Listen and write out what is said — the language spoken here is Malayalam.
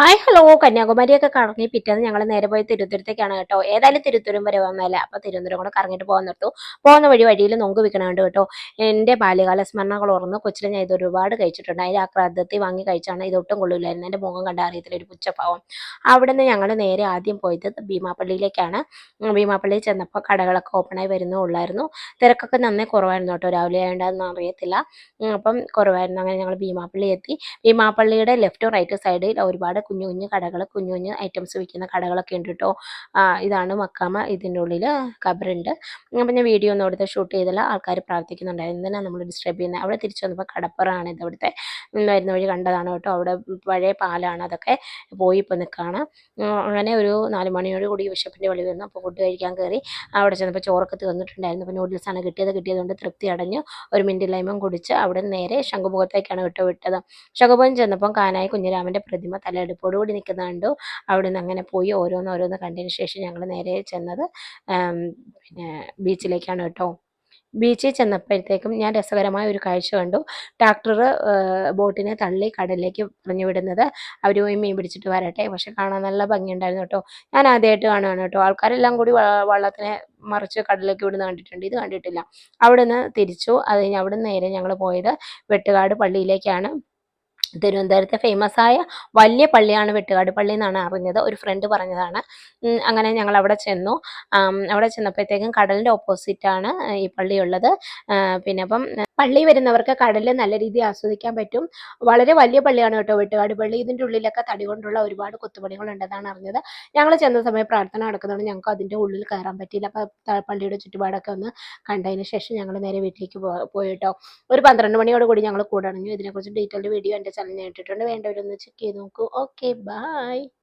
ഹായ് ഹലോ കന്യാകുമാരിയൊക്കെ കറങ്ങി പിറ്റേന്ന് ഞങ്ങൾ നേരെ പോയി തിരുവനന്തപുരത്തേക്കാണ് കേട്ടോ. ഏതായാലും തിരുവനന്തപുരം വരെ വന്നതല്ല? അപ്പൊ തിരുവനന്തപുരം കൂടെ കറങ്ങിയിട്ട് പോകാൻ നിർത്തു. പോകുന്ന വഴി വഴിയിൽ നൊങ്ക് വിൽക്കണുണ്ട് കേട്ടോ. എന്റെ ബാല്യകാല സ്മരണകൾ ഓർന്ന് കൊച്ചിലെ ഞാൻ ഇത് ഒരുപാട് കഴിച്ചിട്ടുണ്ട്. അതിന്റെ ആ വാങ്ങി കഴിച്ചാണ് ഇതൊട്ടും കൊള്ളില്ലായിരുന്നു എന്റെ മുഖം കണ്ട അറിയത്തില്ല ഒരു പുച്ചഭാവം അവിടെ നിന്ന് ഞങ്ങൾ നേരെ ആദ്യം പോയത് ഭീമാപ്പള്ളിയിലേക്കാണ്. ഭീമാപ്പള്ളിയിൽ ചെന്നപ്പോൾ കടകളൊക്കെ ഓപ്പണായി വരുന്നേ ഉള്ളായിരുന്നു. തിരക്കൊക്കെ നന്നേ കുറവായിരുന്നു കേട്ടോ. രാവിലെ ആയതുകൊണ്ടൊന്നും അറിയത്തില്ല. അപ്പം കുറവായിരുന്നു. അങ്ങനെ ഞങ്ങൾ ഭീമാപ്പള്ളി എത്തി. ഭീമാപ്പള്ളിയുടെ ലെഫ്റ്റ് റൈറ്റ് സൈഡിൽ ഒരുപാട് കുഞ്ഞു കുഞ്ഞു കടകൾ കുഞ്ഞു കുഞ്ഞു ഐറ്റംസ് വിൽക്കുന്ന കടകളൊക്കെ ഉണ്ട് കേട്ടോ ഇതാണ് മക്കാമ. ഇതിന്റെ ഉള്ളിൽ കബറുണ്ട്. ഞാൻ വീഡിയോ ഒന്നും അവിടുത്തെ ഷൂട്ട് ചെയ്തില്ല. ആൾക്കാർ പ്രാർത്ഥിക്കുന്നുണ്ടായിരുന്നു. എന്തിനാണ് നമ്മൾ ഡിസ്റ്റർബ് ചെയ്യുന്നത് അവിടെ തിരിച്ചു വന്നപ്പോൾ കടപ്പുറമാണ് ഇത് അവിടുത്തെ. വരുന്ന വഴി കണ്ടതാണ് കേട്ടോ. അവിടെ പഴയ പാലാണ് അതൊക്കെ പോയി ഇപ്പോൾ നിൽക്കുകയാണ് അങ്ങനെ ഒരു നാല് മണിയോട് കൂടി വിശപ്പിന്റെ വെളി വന്നു. അപ്പോൾ ഫുഡ് കഴിക്കാൻ കയറി അവിടെ ചെന്നപ്പോൾ ചോറൊക്കെ തീർന്നിട്ടുണ്ടായിരുന്നു അപ്പോൾ നൂഡിൽസാണ് കിട്ടിയത്. കിട്ടിയതുകൊണ്ട് തൃപ്തി അടഞ്ഞു. ഒരു മിന്റ് ലൈമും കുടിച്ച് അവിടെ നേരെ ശംഖുമുഖത്തേക്കാണ് വിട്ടു വിട്ടത്. ശംഖുമുഖം ചെന്നപ്പം കാനായി കുഞ്ഞിരാമന്റെ പ്രതിമ തലയെടുപ്പോട് കൂടി നിൽക്കുന്ന കണ്ടു നിന്ന് അങ്ങനെ പോയി ഓരോന്ന് ഓരോന്ന് കണ്ടതിന് ശേഷം ഞങ്ങൾ നേരെ ചെന്നത് പിന്നെ ബീച്ചിലേക്കാണ് കേട്ടോ. ബീച്ചിൽ ചെന്നപ്പോഴത്തേക്കും ഞാൻ രസകരമായ ഒരു കാഴ്ച കണ്ടു. ട്രാക്ടർ ബോട്ടിനെ തള്ളി കടലിലേക്ക് പറഞ്ഞു വിടുന്നത്. അവർ പോയി മീൻ പിടിച്ചിട്ട് വരട്ടെ. പക്ഷെ കാണാൻ നല്ല ഭംഗിയുണ്ടായിരുന്നു കേട്ടോ. ഞാൻ ആദ്യമായിട്ട് കാണുകയാണ് കേട്ടോ. ആൾക്കാരെല്ലാം കൂടി വള്ളത്തിനെ മറിച്ച് കടലിലേക്ക് വിടുന്ന കണ്ടിട്ടുണ്ട്. ഇത് കണ്ടിട്ടില്ല. അവിടെ നിന്ന് തിരിച്ചു. അത് കഴിഞ്ഞ് അവിടെ നിന്ന് നേരെ ഞങ്ങൾ പോയത് വെട്ടുകാട് പള്ളിയിലേക്കാണ്. തിരുവനന്തപുരത്തെ ഫേമസ് ആയ വലിയ പള്ളിയാണ് വെട്ടുകാട് പള്ളി എന്നാണ് അറിഞ്ഞത്. ഒരു ഫ്രണ്ട് പറഞ്ഞതാണ്. അങ്ങനെ ഞങ്ങൾ അവിടെ ചെന്നു. അവിടെ ചെന്നപ്പോഴത്തേക്കും കടലിന്റെ ഓപ്പോസിറ്റാണ് ഈ പള്ളി ഉള്ളത്. പിന്നെ അപ്പം പള്ളി വരുന്നവർക്ക് കടൽ നല്ല രീതിയിൽ ആസ്വദിക്കാൻ പറ്റും. വളരെ വലിയ പള്ളിയാണ് കേട്ടോ വെട്ടുകാട് പള്ളി. ഇതിന്റെ ഉള്ളിലൊക്കെ തടി കൊണ്ടുള്ള ഒരുപാട് കൊത്തുപണികൾ ഉണ്ടെന്നാണ് അറിഞ്ഞത്. ഞങ്ങൾ ചെന്ന സമയം പ്രാർത്ഥന നടക്കുന്നതുകൊണ്ട് ഞങ്ങൾക്ക് അതിന്റെ ഉള്ളിൽ കയറാൻ പറ്റിയില്ല. അപ്പോൾ പള്ളിയുടെ ചുറ്റുപാടൊക്കെ ഒന്ന് കണ്ടതിന് ശേഷം ഞങ്ങൾ നേരെ വീട്ടിലേക്ക് പോയിട്ടോ ഒരു പന്ത്രണ്ട് മണിയോട് കൂടി ഞങ്ങൾ കൂടണഞ്ഞു. ഇതിനെക്കുറിച്ച് ഡീറ്റെയിൽഡ് വീഡിയോ എന്റെ ചാനലിൽ ഇട്ടിട്ടുണ്ട്. വേണ്ടവരൊന്ന് ചെക്ക് ചെയ്ത് നോക്കൂ. Okay bye